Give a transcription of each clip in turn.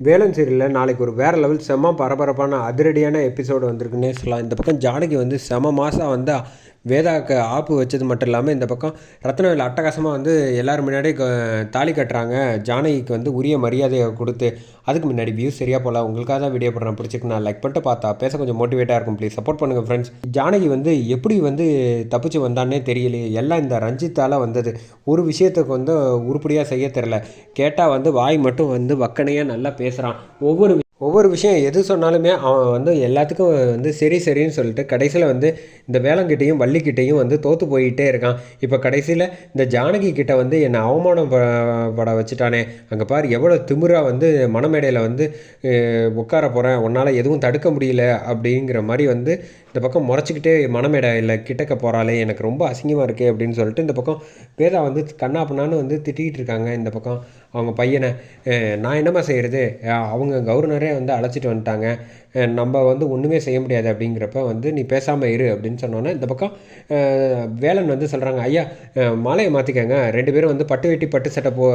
வேலன் சீரியலில் நாளைக்கு ஒரு வேறு லெவல் செம்ம பரபரப்பான அதிரடியான எபிசோடு வந்திருக்குன்னே சொல்லலாம். இந்த பக்கம் ஜானகி வந்து செம மாதம் வந்து வேதாக்கு ஆப்பு வச்சது மட்டும் இல்லாமல் இந்த பக்கம் ரத்னவேல் அட்டகாசமாக வந்து எல்லோரும் முன்னாடி தாலி கட்டுறாங்க. ஜானகிக்கு வந்து உரிய மரியாதையை கொடுத்து அதுக்கு முன்னாடி வியூஸ் சரியாக போகல. உங்களுக்காக தான் வீடியோ போடுறேன். பிடிச்சிக்கு நான் லைக் பண்ணிட்டு பார்த்தா பேச கொஞ்சம் மோட்டிவேட்டாக இருக்கும். ப்ளீஸ் சப்போர்ட் பண்ணுங்கள் ஃப்ரெண்ட்ஸ் ஜானகி வந்து எப்படி வந்து தப்பிச்சு வந்தானே தெரியலையே. எல்லாம் இந்த ரஞ்சித்தால் வந்தது. ஒரு விஷயத்துக்கு வந்து உருப்படியாக செய்ய தெரில கேட்டால் வந்து வாய் மட்டும் வந்து வக்கனையாக நல்லா பேசுகிறான் ஒவ்வொரு ஒவ்வொரு விஷயம் எது சொன்னாலுமே அவன் வந்து எல்லாத்துக்கும் வந்து சரி சரின்னு சொல்லிட்டு கடைசியில் வந்து இந்த வேளங்கிட்டையும் வள்ளிக்கிட்டையும் வந்து தோற்று போயிட்டே இருக்கான். இப்போ கடைசியில் இந்த ஜானகி கிட்ட வந்து என்னை அவமானம் பட வச்சுட்டானே. அங்கே பார் எவ்வளோ திமிராக வந்து மணமேடையில் வந்து உட்கார போகிறேன் உன்னால் எதுவும் தடுக்க முடியல அப்படிங்கிற மாதிரி வந்து இந்த பக்கம் முறைச்சிக்கிட்டே மணமேடையில் கிட்டக்க போகிறாளே எனக்கு ரொம்ப அசிங்கமாக இருக்கே அப்படின்னு சொல்லிட்டு இந்த பக்கம் வேதா வந்து கண்ணா பண்ணான்னு வந்து திட்டிகிட்டு இருக்காங்க இந்த பக்கம். அவங்க பையனை நான் என்னம்மா செய்கிறது அவங்க கவர்னரே வந்து அழைச்சிட்டு வந்துட்டாங்க. நம்ம வந்து ஒன்றுமே செய்ய முடியாது அப்படிங்கிறப்ப வந்து நீ பேசாமல் இரு அப்படின்னு சொன்னோன்னே இந்த பக்கம் வேலன் வந்து சொல்கிறாங்க ஐயா மாலையை மாற்றிக்கங்க ரெண்டு பேரும் வந்து பட்டு வெட்டி பட்டு சட்டை போ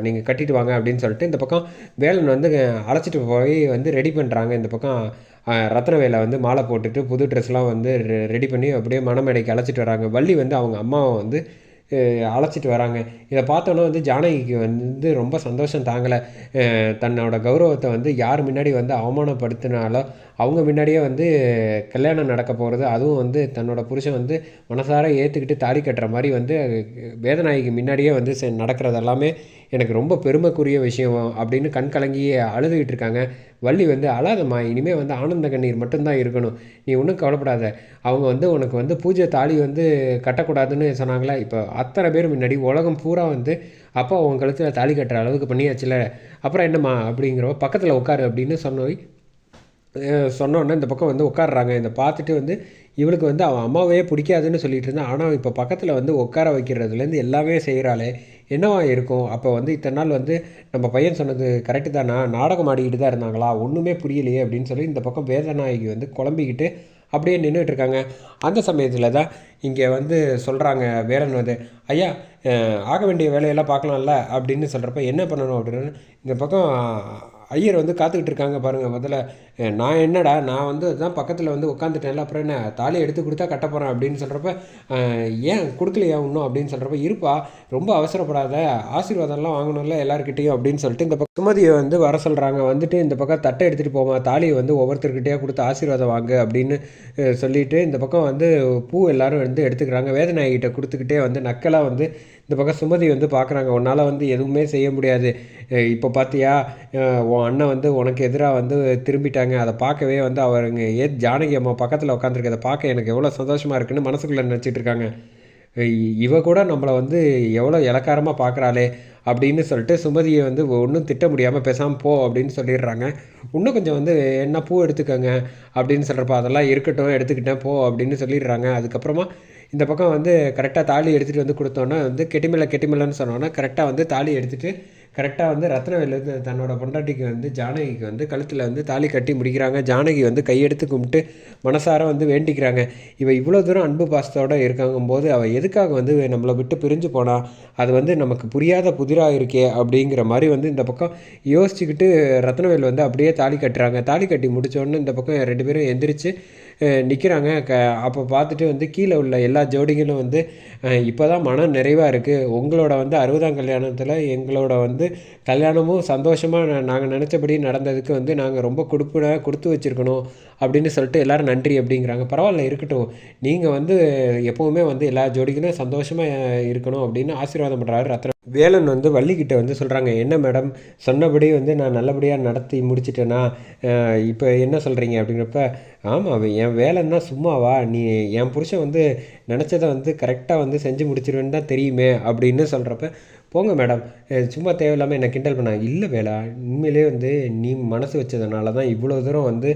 நீங்கள் கட்டிட்டு வாங்க அப்படின்னு சொல்லிட்டு இந்த பக்கம் வேலன் வந்து அழைச்சிட்டு போய் வந்து ரெடி பண்ணுறாங்க இந்த பக்கம் ரத்னவேலை வந்து மாலை போட்டுட்டு புது ட்ரெஸ்லாம் வந்து ரெடி பண்ணி அப்படியே மணமேடைக்கு அழைச்சிட்டு வராங்க. வள்ளி வந்து அவங்க அம்மாவை வந்து அழைச்சிட்டு வராங்க. இதை பார்த்தோன்னே வந்து ஜானகிக்கு வந்து ரொம்ப சந்தோஷம் தாங்கலை. தன்னோட கௌரவத்தை வந்து யார் முன்னாடி வந்து அவமானப்படுத்தினாலோ அவங்க முன்னாடியே வந்து கல்யாணம் நடக்க போகிறது அதுவும் வந்து தன்னோட புருஷன் வந்து மனசார ஏற்றுக்கிட்டு தாடி கட்டுற மாதிரி வந்து வேதநாயகி முன்னாடியே வந்து நடக்கிறது எல்லாமே எனக்கு ரொம்ப பெருமைக்குரிய விஷயம் அப்படின்னு கண் கலங்கி அழுதுகிட்டு இருக்காங்க. வள்ளி வந்து அழாதம்மா இனிமேல் வந்து ஆனந்த கண்ணீர் மட்டும்தான் இருக்கணும். நீ ஒன்றும் கவலைப்படாத. அவங்க வந்து உனக்கு வந்து பூஜை தாலி வந்து கட்டக்கூடாதுன்னு சொன்னாங்களா? இப்போ அத்தனை பேர் முன்னாடி உலகம் பூரா வந்து அப்பா உன் கழுத்தில் தாலி கட்டுற அளவுக்கு பண்ணியாச்சுல. அப்புறம் என்னம்மா? அப்படிங்கிறவ பக்கத்தில் உட்காரு அப்படின்னு சொன்னோய் சொன்னோன்னே இந்த பக்கம் வந்து உட்காடுறாங்க இந்த பார்த்துட்டு வந்து இவளுக்கு வந்து அவன் அம்மாவே பிடிக்காதுன்னு சொல்லிட்டு இருந்தான். ஆனால் இப்போ பக்கத்தில் வந்து உட்கார வைக்கிறதுலேருந்து எல்லாமே செய்கிறாளே என்னவா இருக்கும்? அப்போ வந்து இத்தனை நாள் வந்து நம்ம பையன் சொன்னது கரெக்டு தானா? நாடகம் ஆடிக்கிட்டு தான் இருந்தாங்களா? ஒன்றுமே புரியலையே அப்படின்னு சொல்லி இந்த பக்கம் வேதநாயகி வந்து குழம்பிக்கிட்டு அப்படியே நின்றுட்டு இருக்காங்க. அந்த சமயத்தில் தான் இங்கே வந்து சொல்கிறாங்க வேலன் வந்து ஐயா ஆக வேண்டிய வேலையெல்லாம் பார்க்கலாம்ல? அப்படின்னு சொல்கிறப்ப என்ன பண்ணணும் அப்படின்னு இந்த பக்கம் ஐயர் வந்து காத்துக்கிட்டு இருக்காங்க பாருங்கள் முதல்ல நான் என்னடா நான் வந்து அதுதான் பக்கத்தில் வந்து உட்காந்துட்டேன்ல அப்புறம் என்ன தாலியை எடுத்து கொடுத்தா கட்ட போகிறேன் அப்படின்னு சொல்கிறப்ப ஏன் கொடுக்கலையா இன்னும்? அப்படின்னு சொல்கிறப்ப இருப்பா ரொம்ப அவசரப்படாத ஆசீர்வாதம்லாம் வாங்கணும்ல எல்லாருக்கிட்டேயும் அப்படின்னு சொல்லிட்டு இந்த பக்கம் சுமதியை வந்து வர சொல்கிறாங்க வந்துட்டு இந்த பக்கம் தட்டை எடுத்துகிட்டு போமா தாலியை வந்து ஒவ்வொருத்தர்கிட்டயே கொடுத்து ஆசீர்வாதம் வாங்க அப்படின்னு சொல்லிட்டு இந்த பக்கம் வந்து பூ எல்லோரும் வந்து எடுத்துக்கிறாங்க. வேதநாயகிட்ட கொடுத்துக்கிட்டே வந்து நக்கலாக வந்து இந்த பக்கம் சுமதி வந்து பார்க்குறாங்க. உன்னால் வந்து எதுவுமே செய்ய முடியாது. இப்போ பார்த்தியா? உன் அண்ணன் வந்து உனக்கு எதிராக வந்து திரும்பிட்டாங்க. அதை பார்க்கவே வந்து அவருங்க ஏ ஜானகி அம்மா பக்கத்தில் உட்காந்துருக்கதை பார்க்க எனக்கு எவ்வளோ சந்தோஷமாக இருக்குன்னு மனசுக்குள்ளே நினச்சிட்டு இருக்காங்க இவ கூட நம்மளை வந்து எவ்வளோ இலக்காரமாக பார்க்குறாளே அப்படின்னு சொல்லிட்டு சுமதியை வந்து ஒன்றும் திட்ட முடியாமல் பேசாமல் போ அப்படின்னு சொல்லிடுறாங்க. இன்னும் கொஞ்சம் வந்து என்ன பூ எடுத்துக்கோங்க அப்படின்னு சொல்கிறப்ப அதெல்லாம் இருக்கட்டும் எடுத்துக்கிட்டேன் போ அப்படின்னு சொல்லிடுறாங்க. அதுக்கப்புறமா இந்த பக்கம் வந்து கரெக்டாக தாலி எடுத்துகிட்டு வந்து கொடுத்தோன்னே வந்து கெட்டிமில்ல கெட்டிமில்லன்னு சொன்னோன்னா கரெக்டாக வந்து தாலி எடுத்துகிட்டு கரெக்டாக வந்து ரத்னவேல் வந்து தன்னோட பொண்டாட்டிக்கு வந்து ஜானகிக்கு வந்து கழுத்தில் வந்து தாலி கட்டி முடிக்கிறாங்க. ஜானகி வந்து கையெடுத்து கும்பிட்டு மனசார வந்து வேண்டிக்கிறாங்க. இவள் இவ்வளோ தூரம் அன்பு பாசத்தோடு இருக்காங்கும்போது அவள் எதுக்காக வந்து நம்மளை விட்டு பிரிஞ்சு போனால் அது வந்து நமக்கு புரியாத புதிராக இருக்கே அப்படிங்கிற மாதிரி வந்து இந்த பக்கம் யோசிச்சுக்கிட்டு ரத்னவேல் வந்து அப்படியே தாலி கட்டுறாங்க. தாலி கட்டி முடித்தோடனே இந்த பக்கம் ரெண்டு பேரும் எந்திரிச்சு நிற்கிறாங்க க அப்போ பார்த்துட்டு வந்து கீழே உள்ள எல்லா ஜோடிகளும் வந்து இப்போ தான் மனம் நிறைவாக இருக்குது உங்களோட வந்து அறுபதாம் கல்யாணத்தில் எங்களோட வந்து கல்யாணமும் சந்தோஷமாக நாங்கள் நினச்சபடி நடந்ததுக்கு வந்து நாங்கள் ரொம்ப கொடுப்புட கொடுத்து வச்சுருக்கணும் அப்படின்னு சொல்லிட்டு எல்லோரும் நன்றி அப்படிங்கிறாங்க. பரவாயில்ல இருக்கட்டும். நீங்கள் வந்து எப்போவுமே வந்து எல்லா ஜோடிகளும் சந்தோஷமாக இருக்கணும் அப்படின்னு ஆசீர்வாதம் பண்ணுறாரு ரத்ன வேலன் வந்து வள்ளிக்கிட்ட வந்து சொல்கிறாங்க என்ன மேடம்? சொன்னபடி வந்து நான் நல்லபடியாக நடத்தி முடிச்சிட்டேன்னா இப்போ என்ன சொல்கிறீங்க அப்படிங்கிறப்ப ஆமாம் என் வேலைன்னா சும்மாவா? நீ என் புருஷன் வந்து நினச்சதை வந்து கரெக்டாக வந்து செஞ்சு முடிச்சிருவேன்னு தான் தெரியுமே அப்படின்னு சொல்கிறப்ப போங்க மேடம். சும்மா தேவையில்லாமல் என்னை கிண்டல் பண்ண. இல்லை வேலை உண்மையிலே வந்து நீ மனசு வச்சதுனால தான் இவ்வளோ தூரம் வந்து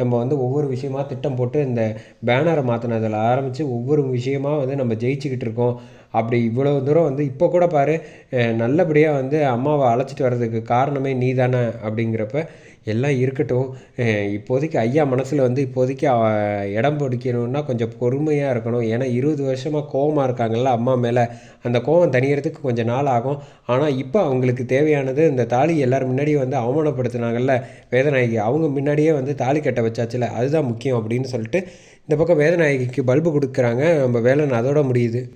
நம்ம வந்து ஒவ்வொரு விஷயமாக திட்டம் போட்டு இந்த பேனரை மாற்றினதில் ஆரம்பித்து ஒவ்வொரு விஷயமாக வந்து நம்ம ஜெயிச்சுக்கிட்டு இருக்கோம். அப்படி இவ்வளோ தூரம் வந்து இப்போ கூட பாரு நல்லபடியாக வந்து அம்மாவை அழைச்சிட்டு வர்றதுக்கு காரணமே நீ தானே அப்படிங்கிறப்ப எல்லாம் இருக்கட்டும். இப்போதைக்கு ஐயா மனசில் வந்து இப்போதைக்கு இடம் பிடிக்கணுன்னா கொஞ்சம் பொறுமையாக இருக்கணும். ஏன்னா இருபது வருஷமாக கோவமாக இருக்காங்கல்ல அம்மா மேலே. அந்த கோவம் தனியறதுக்கு கொஞ்சம் நாள் ஆகும். ஆனால் இப்போ அவங்களுக்கு தேவையானது இந்த தாலி எல்லோரும் முன்னாடியே வந்து அவமானப்படுத்தினாங்கல்ல வேதநாயகி. அவங்க முன்னாடியே வந்து தாலி கட்ட வச்சாச்சுல அதுதான் முக்கியம் அப்படின்னு சொல்லிட்டு இந்த பக்கம் வேதநாயகிக்கு பல்பு கொடுக்குறாங்க. நம்ம வேலை அதோட முடியுது.